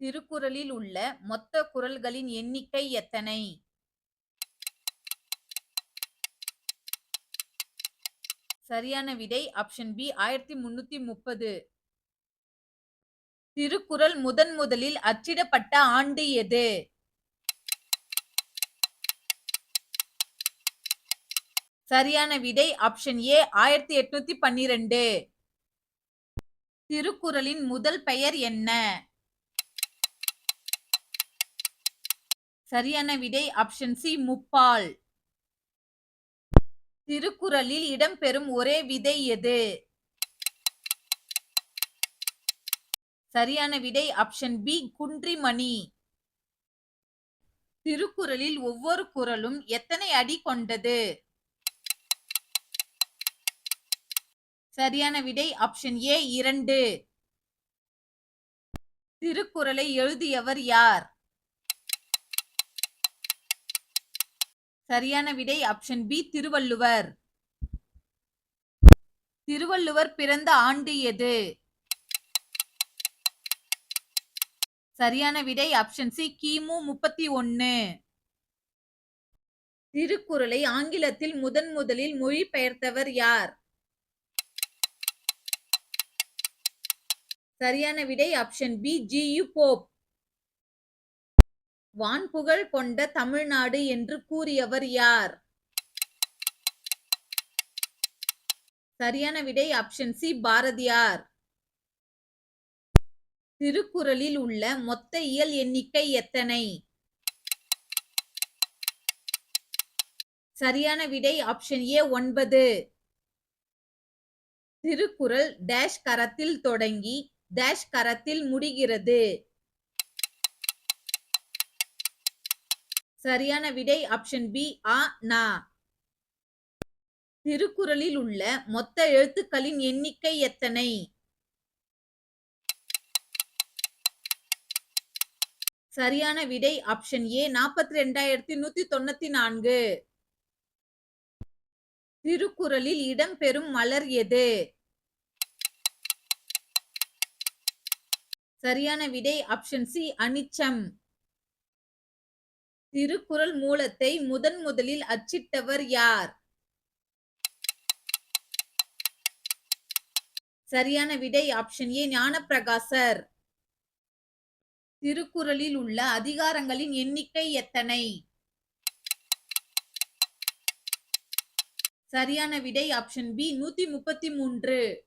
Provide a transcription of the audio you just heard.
திருக்குறளில் உள்ள மொத்த குறள்களின் எண்ணிக்கை எத்தனை? சரியான விடை ஆப்ஷன் பி ஆயிரத்தி முன்னூத்தி முப்பது. திருக்குறள் முதன் முதலில் அச்சிடப்பட்ட ஆண்டு எது? சரியான விடை ஆப்ஷன் ஏ ஆயிரத்தி எட்நூத்தி பன்னிரண்டு. திருக்குறளின் முதல் பெயர் என்ன? சரியான விடை ஆப்ஷன் சி முப்பால். திருக்குறளில் இடம்பெறும் ஒரே விதை எது? சரியான விடை ஆப்ஷன் பி குன்றிமணி. திருக்குறளில் ஒவ்வொரு குறளும் எத்தனை அடி கொண்டது? சரியான விடை ஆப்ஷன் ஏ இரண்டு. திருக்குறளை எழுதியவர் யார்? சரியான விடை ஆப்ஷன் பி திருவள்ளுவர். திருவள்ளுவர் பிறந்த ஆண்டு எது? சரியான விடை ஆப்ஷன் சி கிமு முப்பத்தி ஒன்னு. திருக்குறளை ஆங்கிலத்தில் முதன் முதலில் மொழிபெயர்த்தவர் யார்? சரியான விடை option B G U Pope. வான்புகழ் கொண்ட தமிழ்நாடு என்று கூறியவர் யார்? சரியான விடை ஆப்ஷன் சி பாரதியார். திருக்குறளில் உள்ள மொத்த இயல் எண்ணிக்கை எத்தனை? சரியான விடை ஆப்ஷன் ஏ ஒன்பது. திருக்குறள் டேஷ் கரத்தில் தொடங்கி டேஷ் கரத்தில் முடிகிறது. சரியான விடை ஆப்ஷன் பி ஆ நா. திருக்குறளில் உள்ள மொத்த எழுத்துக்களின் எண்ணிக்கை எத்தனை? சரியான விடை ஆப்ஷன் ஏ நாற்பத்தி ரெண்டாயிரத்தி நூத்தி தொண்ணூத்தி நான்கு. திருக்குறளில் இடம்பெறும் மலர் எது? சரியான விடை ஆப்ஷன் சி அனிச்சம். திருக்குறள் மூலத்தை முதன் முதலில் அச்சிட்டவர் யார்? சரியான விடை ஆப்ஷன் ஏ ஞானப்பிரகாசர். திருக்குறளில் உள்ள அதிகாரங்களின் எண்ணிக்கை எத்தனை? சரியான விடை ஆப்ஷன் பி நூத்தி முப்பத்தி மூன்று.